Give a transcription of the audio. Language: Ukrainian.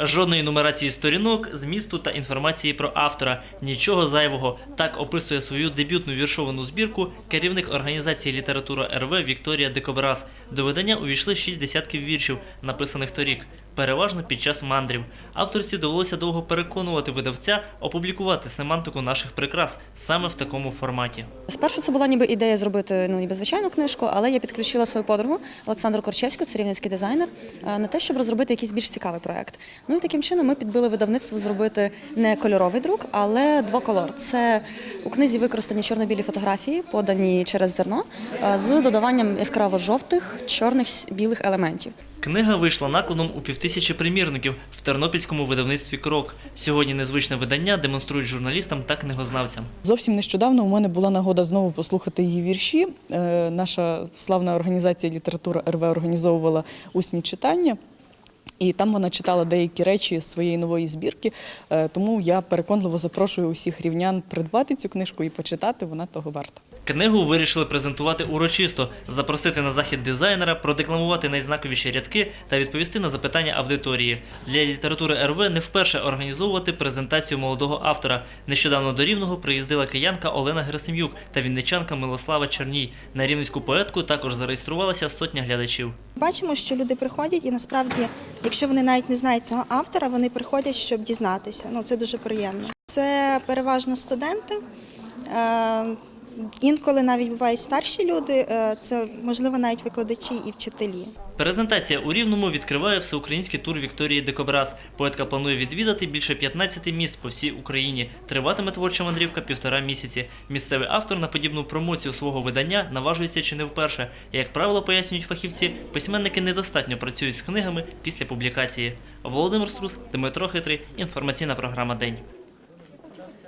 Жодної нумерації сторінок, змісту та інформації про автора. Нічого зайвого. Так описує свою дебютну віршовану збірку керівник організації Література РВ Вікторія Декобраз. До видання увійшли шість десятків віршів, написаних торік, переважно під час мандрів. Авторці довелося довго переконувати видавця опублікувати семантику наших прикрас саме в такому форматі. Спершу це була ніби ідея зробити ну ніби звичайну книжку, але я підключила свою подругу Олександру Корчевську, це рівненський дизайнер, е, на те, щоб розробити якийсь більш цікавий проект. Ну і таким чином ми підбили видавництво зробити не кольоровий друк, але двоколор. Це у книзі використані чорно-білі фотографії, подані через зерно, е, з додаванням яскраво жовтих, чорних білих елементів. Книга вийшла накладом у півтисячі примірників в тернопільському видавництві Крок. Сьогодні незвичне видання демонструють журналістам та книгознавцям. Зовсім нещодавно у мене була нагода знову послухати її вірші. Е, Наша славна організація література РВ організовувала усні читання. І там вона читала деякі речі з своєї нової збірки. Е, Тому я переконливо запрошую усіх рівнян придбати цю книжку і почитати. Вона того варта. Книгу вирішили презентувати урочисто, запросити на захід дизайнера, продекламувати найзнаковіші рядки та відповісти на запитання аудиторії. Для літератури РВ не вперше організовувати презентацію молодого автора. Нещодавно до Рівного приїздила киянка Олена Герасим'юк та вінничанка Милослава Черній. На рівненську поетку також зареєструвалася сотня глядачів. Бачимо, що люди приходять, і насправді, якщо вони навіть не знають цього автора, вони приходять, щоб дізнатися. Ну це дуже приємно. Це переважно студенти. Інколи навіть бувають старші люди, е, це можливо навіть викладачі і вчителі. Презентація у Рівному відкриває всеукраїнський тур Вікторії Декобраз. Поетка планує відвідати більше 15 міст по всій Україні. Триватиме творча мандрівка півтора місяці. Місцевий автор на подібну промоцію свого видання наважується чи не вперше. Як правило, пояснюють фахівці, письменники недостатньо працюють з книгами після публікації. Володимир Струс, Дмитро Хитрий. Інформаційна програма День.